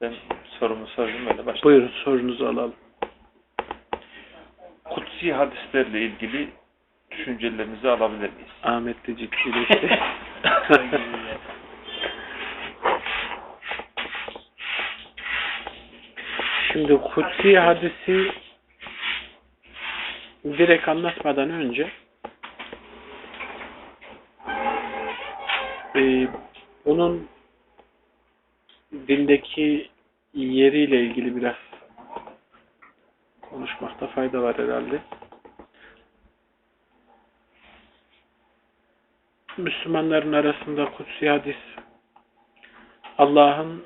Ben sorumu sordum öyle başladım. Buyurun sorunuzu alalım. Kutsi hadislerle ilgili düşüncelerinizi alabilir miyiz? Ahmet de ciddileşti. Şimdi Kutsi hadisi direkt anlatmadan önce e, onun dindeki yeriyle ilgili biraz konuşmakta fayda var herhalde. Müslümanların arasında kutsi hadis Allah'ın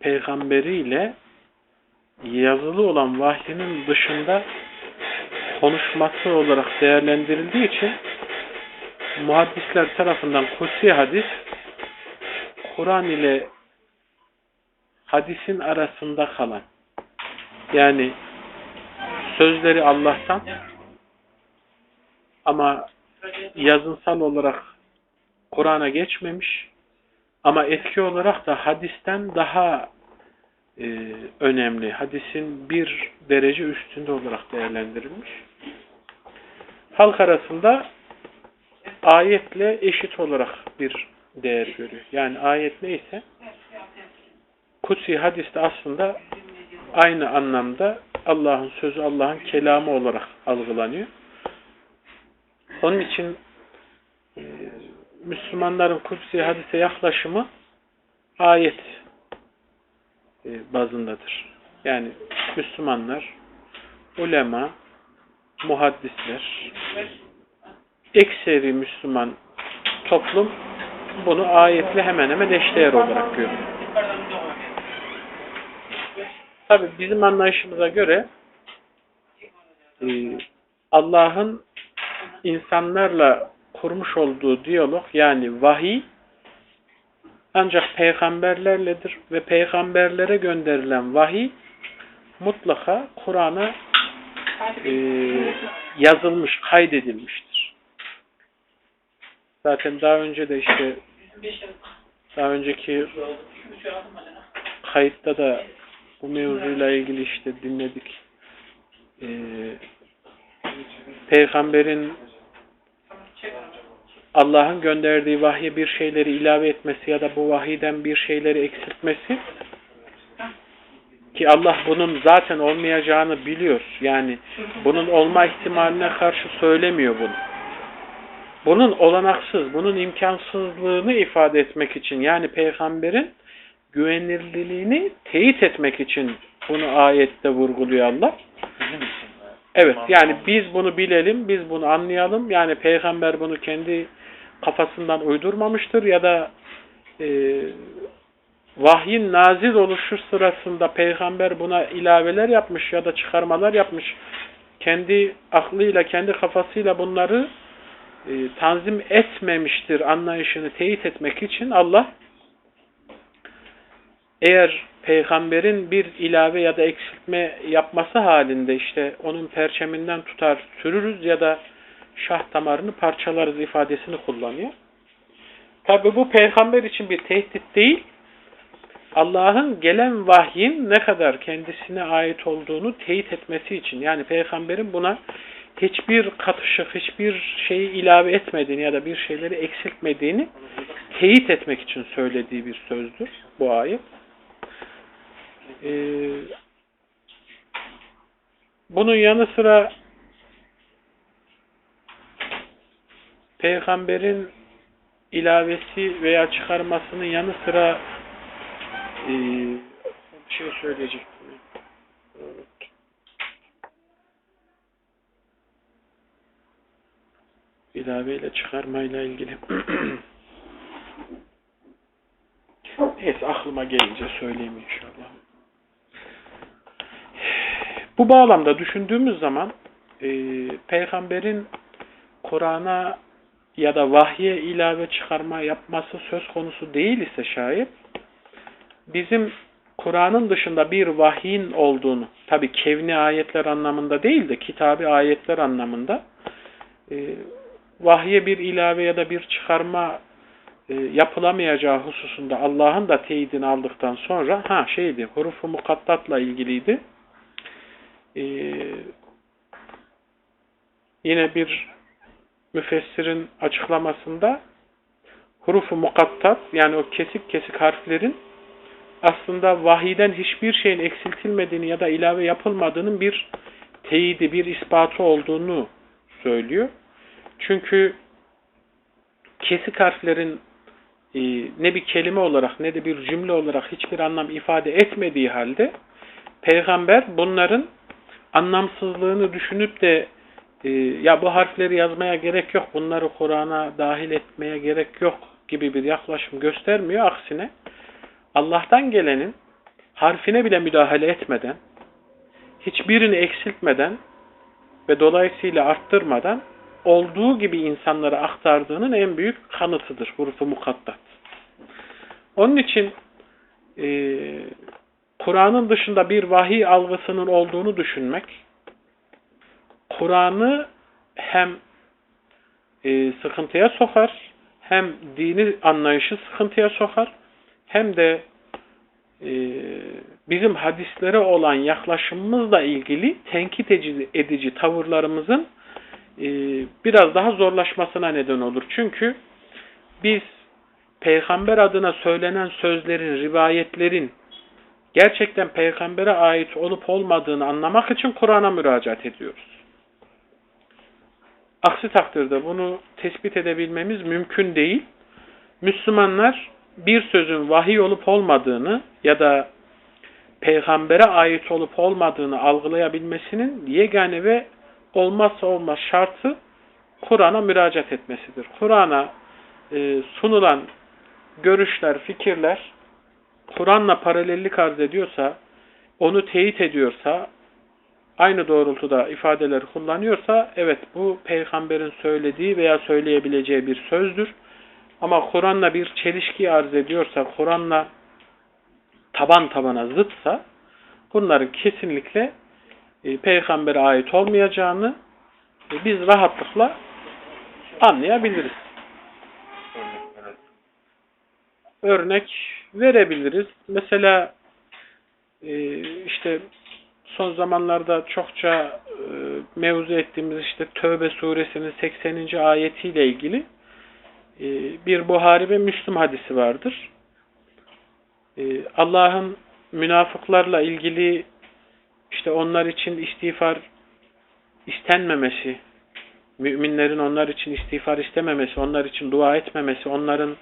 peygamberiyle yazılı olan vahyinin dışında konuşması olarak değerlendirildiği için muhaddisler tarafından kutsi hadis Kur'an ile hadisin arasında kalan yani sözleri Allah'tan ama yazınsal olarak Kur'an'a geçmemiş ama etki olarak da hadisten daha e, önemli. Hadisin bir derece üstünde olarak değerlendirilmiş. Halk arasında ayetle eşit olarak bir değer görüyor. Yani ayet neyse kutsi hadis de aslında aynı anlamda Allah'ın sözü, Allah'ın kelamı olarak algılanıyor. Onun için e, Müslümanların kutsi hadise yaklaşımı ayet e, bazındadır. Yani Müslümanlar, ulema, muhaddisler, ekseri Müslüman toplum bunu ayetle hemen hemen eşdeğer olarak görüyor. Tabi bizim anlayışımıza göre e, Allah'ın insanlarla kurmuş olduğu diyalog yani vahiy ancak peygamberlerledir ve peygamberlere gönderilen vahiy mutlaka Kur'an'a e, yazılmış, kaydedilmiştir. Zaten daha önce de işte daha önceki kayıtta da bu mevzuyla ilgili işte dinledik. Ee, peygamberin Allah'ın gönderdiği vahye bir şeyleri ilave etmesi ya da bu vahiyden bir şeyleri eksiltmesi ki Allah bunun zaten olmayacağını biliyor. Yani bunun olma ihtimaline karşı söylemiyor bunu. Bunun olanaksız, bunun imkansızlığını ifade etmek için yani peygamberin güvenilirliğini teyit etmek için bunu ayette vurguluyor Allah. Evet yani biz bunu bilelim, biz bunu anlayalım. Yani peygamber bunu kendi kafasından uydurmamıştır ya da e, vahyin nazil oluşu sırasında peygamber buna ilaveler yapmış ya da çıkarmalar yapmış. Kendi aklıyla, kendi kafasıyla bunları e, tanzim etmemiştir anlayışını teyit etmek için Allah eğer peygamberin bir ilave ya da eksiltme yapması halinde işte onun perçeminden tutar sürürüz ya da şah damarını parçalarız ifadesini kullanıyor. Tabi bu peygamber için bir tehdit değil, Allah'ın gelen vahyin ne kadar kendisine ait olduğunu teyit etmesi için. Yani peygamberin buna hiçbir katışık, hiçbir şeyi ilave etmediğini ya da bir şeyleri eksiltmediğini teyit etmek için söylediği bir sözdür bu ayet. Ee, bunun yanı sıra peygamberin ilavesi veya çıkarmasının yanı sıra e, şey söyleyecektim. İlave ile çıkarmayla ilgili. Neyse aklıma gelince söyleyeyim inşallah. Bu bağlamda düşündüğümüz zaman e, peygamberin Kur'an'a ya da vahye ilave çıkarma yapması söz konusu değil ise şayet bizim Kur'an'ın dışında bir vahyin olduğunu tabi kevni ayetler anlamında değil de kitabi ayetler anlamında e, vahye bir ilave ya da bir çıkarma e, yapılamayacağı hususunda Allah'ın da teyidini aldıktan sonra ha şeydi hurufu mukattatla ilgiliydi. E, yine bir müfessirin açıklamasında hurufu mukattat yani o kesik kesik harflerin aslında vahiden hiçbir şeyin eksiltilmediğini ya da ilave yapılmadığının bir teyidi, bir ispatı olduğunu söylüyor. Çünkü kesik harflerin e, ne bir kelime olarak ne de bir cümle olarak hiçbir anlam ifade etmediği halde peygamber bunların anlamsızlığını düşünüp de e, ya bu harfleri yazmaya gerek yok, bunları Kur'an'a dahil etmeye gerek yok gibi bir yaklaşım göstermiyor. Aksine Allah'tan gelenin harfine bile müdahale etmeden, hiçbirini eksiltmeden ve dolayısıyla arttırmadan olduğu gibi insanlara aktardığının en büyük kanıtıdır hurufu mukaddat. Onun için e, Kur'an'ın dışında bir vahiy algısının olduğunu düşünmek, Kur'an'ı hem e, sıkıntıya sokar, hem dini anlayışı sıkıntıya sokar, hem de e, bizim hadislere olan yaklaşımımızla ilgili tenkit edici, edici tavırlarımızın biraz daha zorlaşmasına neden olur. Çünkü biz peygamber adına söylenen sözlerin, rivayetlerin gerçekten peygambere ait olup olmadığını anlamak için Kur'an'a müracaat ediyoruz. Aksi takdirde bunu tespit edebilmemiz mümkün değil. Müslümanlar bir sözün vahiy olup olmadığını ya da peygambere ait olup olmadığını algılayabilmesinin yegane ve olmazsa olmaz şartı Kur'an'a müracaat etmesidir. Kur'an'a e, sunulan görüşler, fikirler Kur'an'la paralellik arz ediyorsa, onu teyit ediyorsa, aynı doğrultuda ifadeler kullanıyorsa, evet bu peygamberin söylediği veya söyleyebileceği bir sözdür. Ama Kur'an'la bir çelişki arz ediyorsa, Kur'an'la taban tabana zıtsa, bunların kesinlikle e, peygambere ait olmayacağını e, biz rahatlıkla anlayabiliriz. Örnek verebiliriz. Mesela e, işte son zamanlarda çokça e, mevzu ettiğimiz işte Tövbe suresinin 80. ayetiyle ilgili bir Buhari ve Müslüm hadisi vardır. Allah'ın münafıklarla ilgili işte onlar için istiğfar istenmemesi, müminlerin onlar için istiğfar istememesi, onlar için dua etmemesi, onların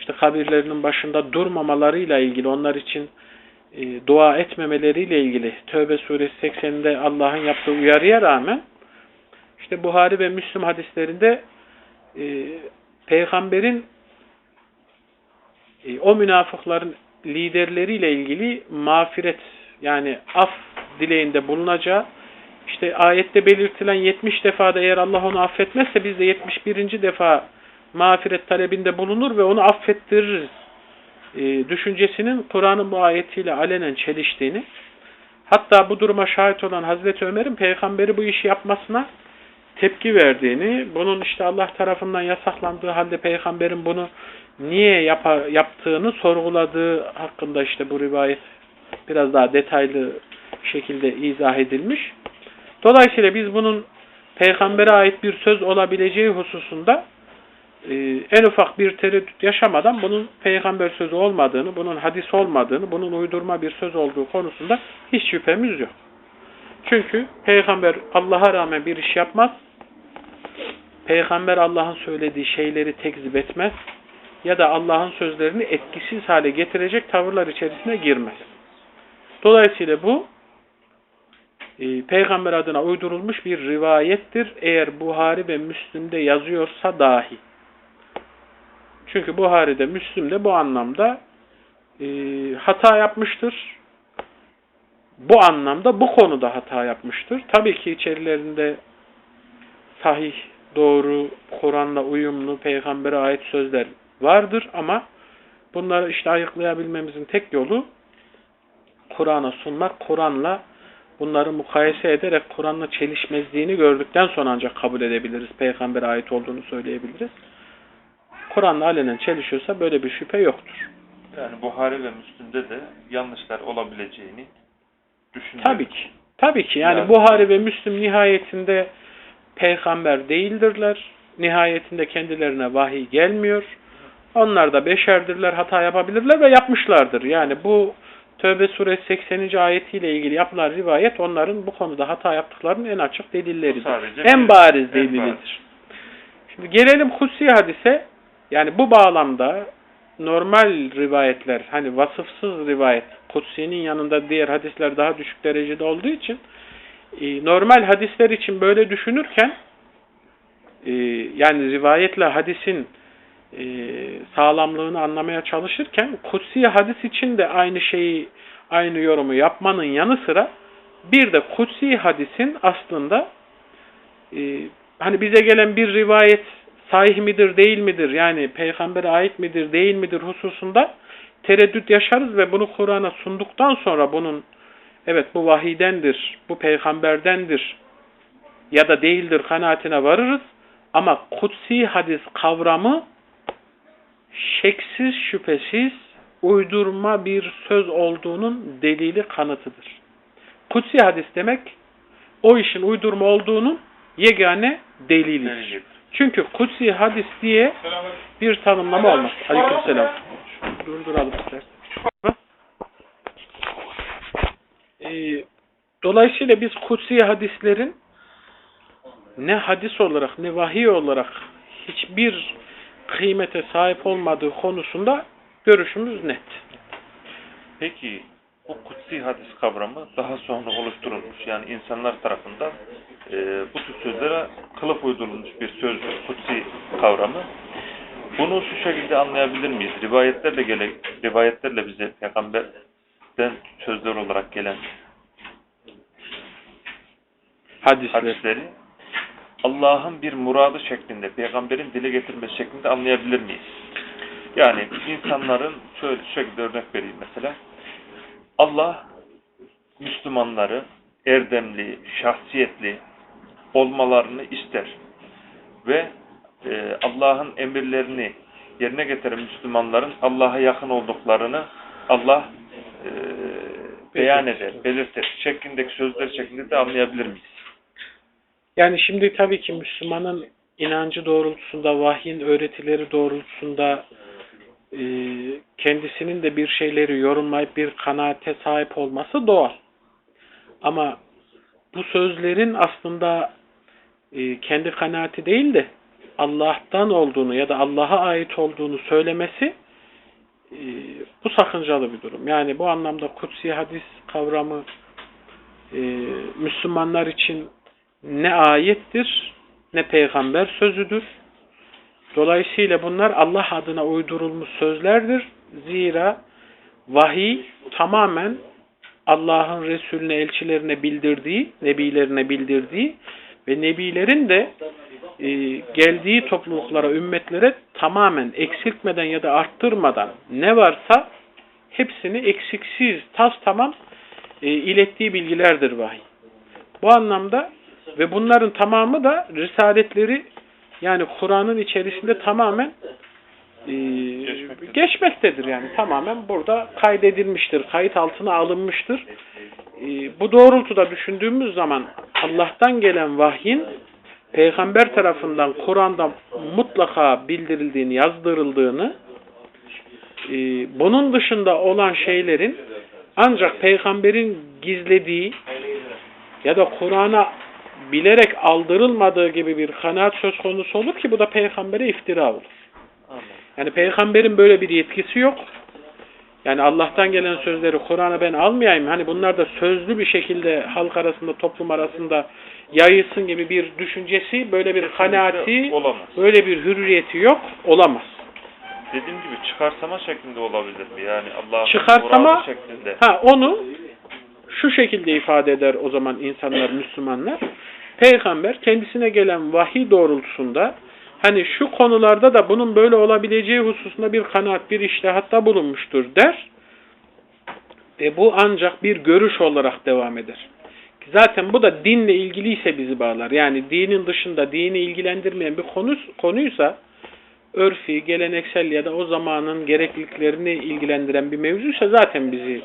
işte kabirlerinin başında durmamalarıyla ilgili, onlar için e, dua etmemeleriyle ilgili Tövbe suresi 80'de Allah'ın yaptığı uyarıya rağmen işte Buhari ve Müslüm hadislerinde e, peygamberin e, o münafıkların liderleriyle ilgili mağfiret yani af dileğinde bulunacağı işte ayette belirtilen 70 defada eğer Allah onu affetmezse biz de 71. defa mağfiret talebinde bulunur ve onu affettiririz e, düşüncesinin Kur'an'ın bu ayetiyle alenen çeliştiğini hatta bu duruma şahit olan Hazreti Ömer'in peygamberi bu işi yapmasına tepki verdiğini, bunun işte Allah tarafından yasaklandığı halde peygamberin bunu niye yap yaptığını sorguladığı hakkında işte bu rivayet biraz daha detaylı şekilde izah edilmiş. Dolayısıyla biz bunun peygambere ait bir söz olabileceği hususunda e, en ufak bir tereddüt yaşamadan bunun peygamber sözü olmadığını, bunun hadis olmadığını, bunun uydurma bir söz olduğu konusunda hiç şüphemiz yok. Çünkü peygamber Allah'a rağmen bir iş yapmaz. Peygamber Allah'ın söylediği şeyleri tekzip etmez ya da Allah'ın sözlerini etkisiz hale getirecek tavırlar içerisine girmez. Dolayısıyla bu e, peygamber adına uydurulmuş bir rivayettir eğer Buhari ve Müslim'de yazıyorsa dahi. Çünkü Buhari'de, Müslim'de bu anlamda e, hata yapmıştır. Bu anlamda, bu konuda hata yapmıştır. Tabii ki içerilerinde sahih, doğru, Kur'an'la uyumlu, peygambere ait sözler vardır ama bunları işte ayıklayabilmemizin tek yolu Kur'an'a sunmak, Kur'an'la bunları mukayese ederek Kur'an'la çelişmezliğini gördükten sonra ancak kabul edebiliriz. Peygamber'e ait olduğunu söyleyebiliriz. Kur'an'la alenen çelişiyorsa böyle bir şüphe yoktur. Yani Buhari ve Müslim'de de yanlışlar olabileceğini düşünüyorum. Tabii ki. Tabii ki. Yani Yani- Buhari ve Müslim nihayetinde peygamber değildirler. Nihayetinde kendilerine vahiy gelmiyor. Onlar da beşerdirler, hata yapabilirler ve yapmışlardır. Yani bu Tövbe suresi 80. ayetiyle ilgili yapılan rivayet onların bu konuda hata yaptıklarının en açık delilleridir. En bariz en delilidir. bariz. Şimdi gelelim Kutsi hadise. Yani bu bağlamda normal rivayetler, hani vasıfsız rivayet, Kutsi'nin yanında diğer hadisler daha düşük derecede olduğu için e, normal hadisler için böyle düşünürken e, yani rivayetle hadisin e, sağlamlığını anlamaya çalışırken Kutsi hadis için de aynı şeyi, aynı yorumu yapmanın yanı sıra bir de Kutsi hadisin aslında e, hani bize gelen bir rivayet sahih midir değil midir yani peygambere ait midir değil midir hususunda tereddüt yaşarız ve bunu Kur'an'a sunduktan sonra bunun evet bu vahiydendir, bu peygamberdendir ya da değildir kanaatine varırız. Ama kutsi hadis kavramı şeksiz şüphesiz uydurma bir söz olduğunun delili kanıtıdır. Kutsi hadis demek o işin uydurma olduğunun yegane delilidir. Çünkü kutsi hadis diye bir tanımlama olmaz. Aleykümselam. Durduralım istersen. Ee, dolayısıyla biz kutsi hadislerin ne hadis olarak ne vahiy olarak hiçbir kıymete sahip olmadığı konusunda görüşümüz net. Peki bu kutsi hadis kavramı daha sonra oluşturulmuş. Yani insanlar tarafından e, bu tür sözlere kılıf uydurulmuş bir sözdür kutsi kavramı. Bunu şu şekilde anlayabilir miyiz? Rivayetlerle gele, rivayetlerle bize peygamberden sözler olarak gelen Hadisler. hadisleri Allah'ın bir muradı şeklinde, peygamberin dile getirmesi şeklinde anlayabilir miyiz? Yani insanların şöyle şu şekilde örnek vereyim mesela. Allah Müslümanları erdemli, şahsiyetli olmalarını ister. Ve e, Allah'ın emirlerini yerine getiren Müslümanların Allah'a yakın olduklarını Allah e, beyan eder, belirtir. Şeklindeki sözler şeklinde de anlayabilir miyiz? Yani şimdi tabii ki Müslümanın inancı doğrultusunda, vahyin öğretileri doğrultusunda e, kendisinin de bir şeyleri yorumlayıp bir kanaate sahip olması doğal. Ama bu sözlerin aslında e, kendi kanaati değil de Allah'tan olduğunu ya da Allah'a ait olduğunu söylemesi e, bu sakıncalı bir durum. Yani bu anlamda kutsi hadis kavramı e, Müslümanlar için ne ayettir ne peygamber sözüdür. Dolayısıyla bunlar Allah adına uydurulmuş sözlerdir. Zira vahiy tamamen Allah'ın Resulüne, elçilerine bildirdiği, nebilerine bildirdiği ve nebilerin de e, geldiği topluluklara, ümmetlere tamamen eksiltmeden ya da arttırmadan ne varsa hepsini eksiksiz, tas tamam e, ilettiği bilgilerdir vahiy. Bu anlamda ve bunların tamamı da risaletleri yani Kur'an'ın içerisinde tamamen e, Geçmektedir. geçmektedir yani tamamen burada kaydedilmiştir, kayıt altına alınmıştır. E, bu doğrultuda düşündüğümüz zaman Allah'tan gelen vahyin peygamber tarafından Kur'an'da mutlaka bildirildiğini, yazdırıldığını e, bunun dışında olan şeylerin ancak peygamberin gizlediği ya da Kur'an'a bilerek aldırılmadığı gibi bir kanaat söz konusu olur ki bu da peygambere iftira olur. Yani peygamberin böyle bir yetkisi yok. Yani Allah'tan gelen sözleri Kur'an'a ben almayayım. Hani bunlar da sözlü bir şekilde halk arasında, toplum arasında yayılsın gibi bir düşüncesi, böyle bir kanaati, olamaz. böyle bir hürriyeti yok, olamaz. Dediğim gibi çıkarsama şeklinde olabilir mi? Yani Allah'ın Çıkarsama- şeklinde. Ha onu şu şekilde ifade eder o zaman insanlar, Müslümanlar. Peygamber kendisine gelen vahiy doğrultusunda hani şu konularda da bunun böyle olabileceği hususunda bir kanaat, bir iştihatta bulunmuştur der. Ve bu ancak bir görüş olarak devam eder. Zaten bu da dinle ilgiliyse bizi bağlar. Yani dinin dışında dini ilgilendirmeyen bir konu, konuysa örfi, geleneksel ya da o zamanın gerekliliklerini ilgilendiren bir mevzuysa zaten bizi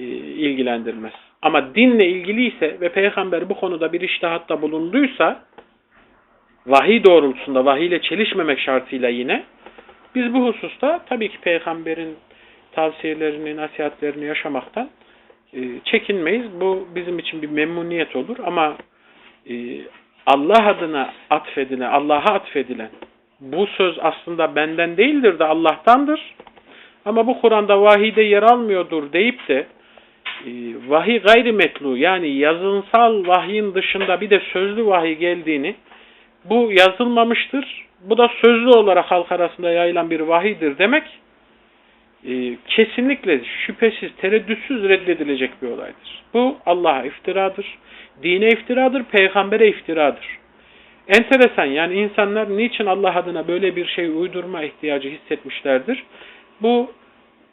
e, ilgilendirmez. Ama dinle ilgiliyse ve peygamber bu konuda bir iştihatta bulunduysa vahiy doğrultusunda vahiy ile çelişmemek şartıyla yine biz bu hususta tabii ki peygamberin tavsiyelerini, nasihatlerini yaşamaktan e, çekinmeyiz. Bu bizim için bir memnuniyet olur ama e, Allah adına atfedilen, Allah'a atfedilen bu söz aslında benden değildir de Allah'tandır. Ama bu Kur'an'da vahide yer almıyordur deyip de e, vahiy gayrimetlu yani yazınsal vahyin dışında bir de sözlü vahiy geldiğini bu yazılmamıştır. Bu da sözlü olarak halk arasında yayılan bir vahiydir demek e, kesinlikle şüphesiz, tereddütsüz reddedilecek bir olaydır. Bu Allah'a iftiradır, dine iftiradır, peygambere iftiradır. Enteresan yani insanlar niçin Allah adına böyle bir şey uydurma ihtiyacı hissetmişlerdir? Bu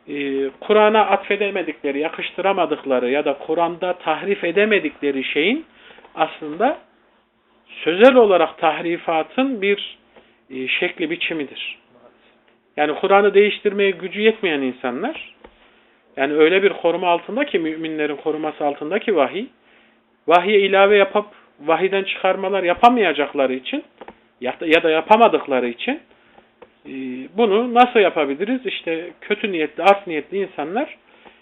e, Kur'an'a atfedemedikleri, yakıştıramadıkları ya da Kur'an'da tahrif edemedikleri şeyin aslında sözel olarak tahrifatın bir e, şekli biçimidir. Yani Kur'an'ı değiştirmeye gücü yetmeyen insanlar, yani öyle bir koruma altında ki müminlerin koruması altındaki vahiy, vahye ilave yapıp vahiden çıkarmalar yapamayacakları için ya da, ya da yapamadıkları için bunu nasıl yapabiliriz? İşte kötü niyetli, art niyetli insanlar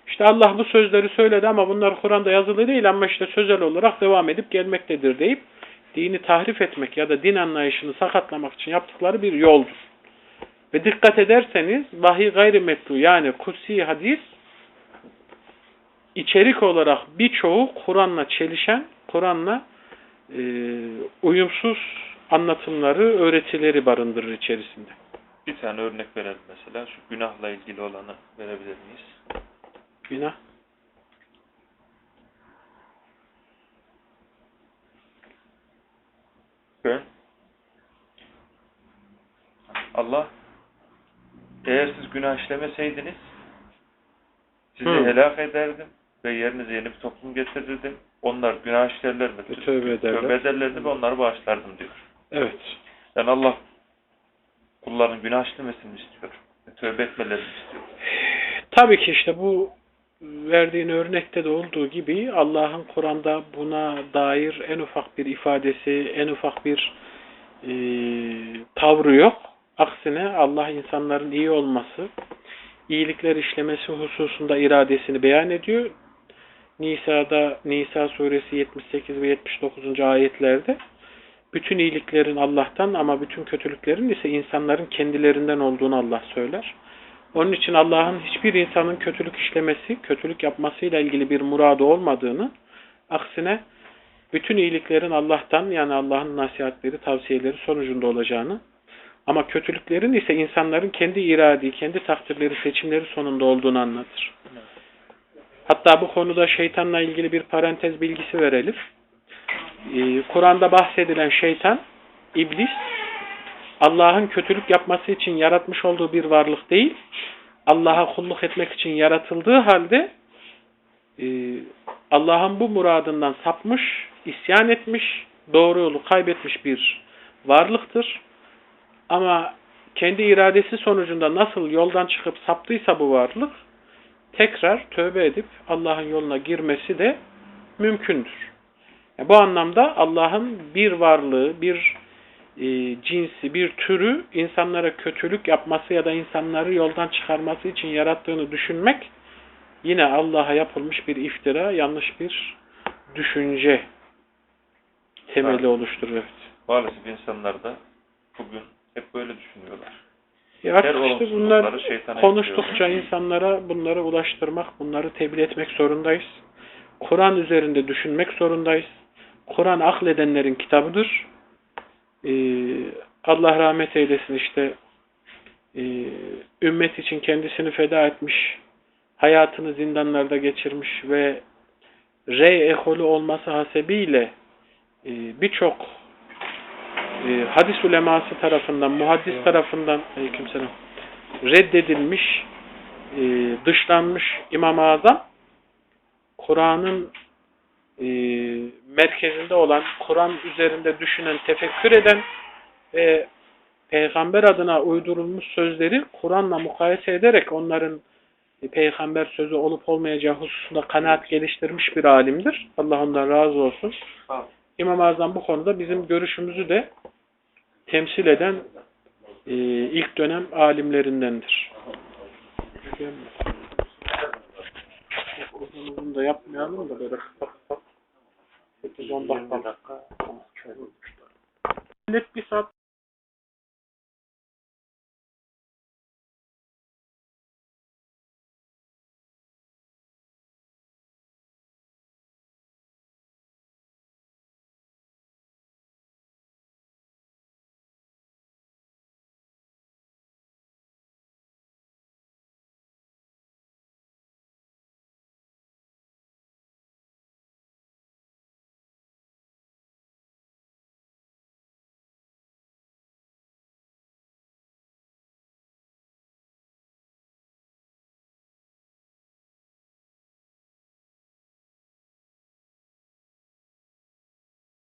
işte Allah bu sözleri söyledi ama bunlar Kur'an'da yazılı değil ama işte sözel olarak devam edip gelmektedir deyip dini tahrif etmek ya da din anlayışını sakatlamak için yaptıkları bir yoldur. Ve dikkat ederseniz vahiy gayrimetlu yani kutsi hadis içerik olarak birçoğu Kur'an'la çelişen, Kur'an'la e, uyumsuz anlatımları, öğretileri barındırır içerisinde. Bir tane örnek verelim mesela. Şu günahla ilgili olanı verebilir miyiz? Günah. Ben Allah eğer siz günah işlemeseydiniz sizi Hı. helak ederdim ve yerinize yeni bir toplum getirirdim. Onlar günah işlerler mi? Ve tövbe ederler. Tövbe ederlerdi ve onları bağışlardım diyor. Evet. Yani Allah kulların günah işlemesini istiyor. Tövbe etmelerini istiyor. Tabii ki işte bu verdiğin örnekte de olduğu gibi Allah'ın Kur'an'da buna dair en ufak bir ifadesi, en ufak bir e, tavrı yok. Aksine Allah insanların iyi olması, iyilikler işlemesi hususunda iradesini beyan ediyor. Nisa'da, Nisa suresi 78 ve 79. ayetlerde bütün iyiliklerin Allah'tan ama bütün kötülüklerin ise insanların kendilerinden olduğunu Allah söyler. Onun için Allah'ın hiçbir insanın kötülük işlemesi, kötülük yapmasıyla ilgili bir muradı olmadığını, aksine bütün iyiliklerin Allah'tan yani Allah'ın nasihatleri, tavsiyeleri sonucunda olacağını ama kötülüklerin ise insanların kendi iradi, kendi takdirleri, seçimleri sonunda olduğunu anlatır. Hatta bu konuda şeytanla ilgili bir parantez bilgisi verelim. Ee, Kur'an'da bahsedilen şeytan, iblis, Allah'ın kötülük yapması için yaratmış olduğu bir varlık değil, Allah'a kulluk etmek için yaratıldığı halde e, Allah'ın bu muradından sapmış, isyan etmiş, doğru yolu kaybetmiş bir varlıktır. Ama kendi iradesi sonucunda nasıl yoldan çıkıp saptıysa bu varlık, tekrar tövbe edip Allah'ın yoluna girmesi de mümkündür. Yani bu anlamda Allah'ın bir varlığı, bir e, cinsi, bir türü insanlara kötülük yapması ya da insanları yoldan çıkarması için yarattığını düşünmek yine Allah'a yapılmış bir iftira, yanlış bir düşünce temeli Evet. oluşturur. Evet. Maalesef insanlar da bugün hep böyle düşünüyorlar. Ya artık işte bunlar konuştukça yüklüyorlar. insanlara bunları ulaştırmak, bunları tebliğ etmek zorundayız. Kur'an üzerinde düşünmek zorundayız. Kur'an akledenlerin kitabıdır. Ee, Allah rahmet eylesin işte e, ümmet için kendisini feda etmiş, hayatını zindanlarda geçirmiş ve rey ekolü olması hasebiyle e, birçok e, hadis uleması tarafından, muhaddis tarafından aleykümselam, reddedilmiş, e, dışlanmış İmam-ı Azam, Kur'an'ın e, merkezinde olan, Kur'an üzerinde düşünen, tefekkür eden ve peygamber adına uydurulmuş sözleri Kur'an'la mukayese ederek onların e, peygamber sözü olup olmayacağı hususunda kanaat geliştirmiş bir alimdir. Allah ondan razı olsun. İmam-ı Azam bu konuda bizim görüşümüzü de temsil eden e, ilk dönem alimlerindendir. Uzun uzun da yapmayalım da böyle kısa kısa 8-10 dakika. Millet bir saat